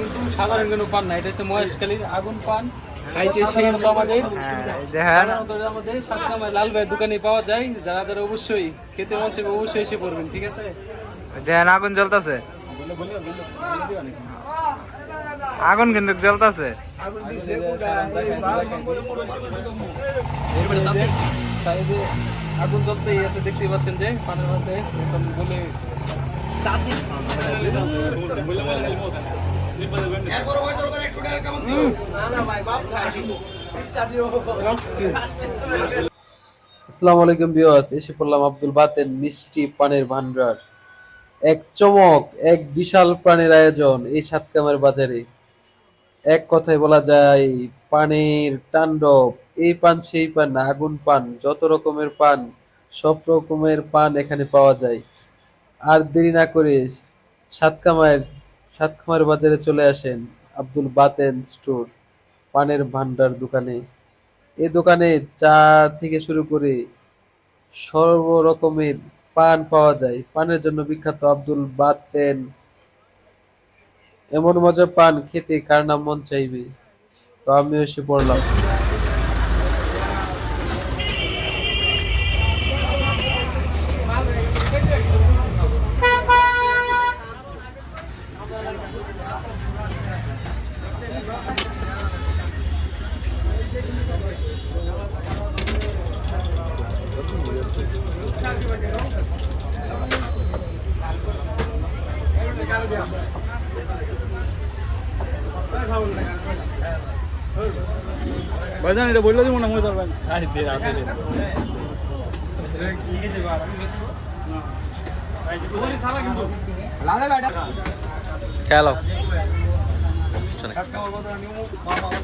কিন্তু সাধারণ কোনো পান না। এটা হচ্ছে মহেশখালীর আগুন পান। আমাদের হ্যাঁ আমাদের সাতকামায় লাল দোকানে পাওয়া যায়। যারা যারা অবশ্যই খেতে মন চাইবে অবশ্যই এসে পড়বেন ঠিক আছে? দেখেন আগুন জ্বলতেছে? আগুন কিন্তু জ্বলতেছে। আগুন জ্বলতেই আছে দেখতে পাচ্ছেন যে পানের এখন বলে আসসালামু আলাইকুম এসে পড়লাম আব্দুল মিষ্টি পানের ভান্ডার। এক চমক, এক বিশাল প্রাণের আয়োজন এই সাতকামের বাজারে। এক কথায় বলা যায়, পানের তাণ্ডব, এই পান সেই পান, আগুন পান, যত রকমের পান, সব রকমের পান এখানে পাওয়া যায়। আর দেরি না করে সাতকামায়ের, সাতকামার বাজারে চলে আসেন। আব্দুল বাতেন স্টোর, পানের ভান্ডার দোকানে। এই দোকানে চা থেকে শুরু করে সর্ব রকমের পান পাওয়া যায়। পানের জন্য বিখ্যাত আব্দুল বাতেন। এমন মজা পান খেতে কার নাম মন চাইবে? তো আমিও এসে পড়লাম। ভাইজান এটা বললে দিব না? মই পারবেন খেলো। সমস্যা নেই।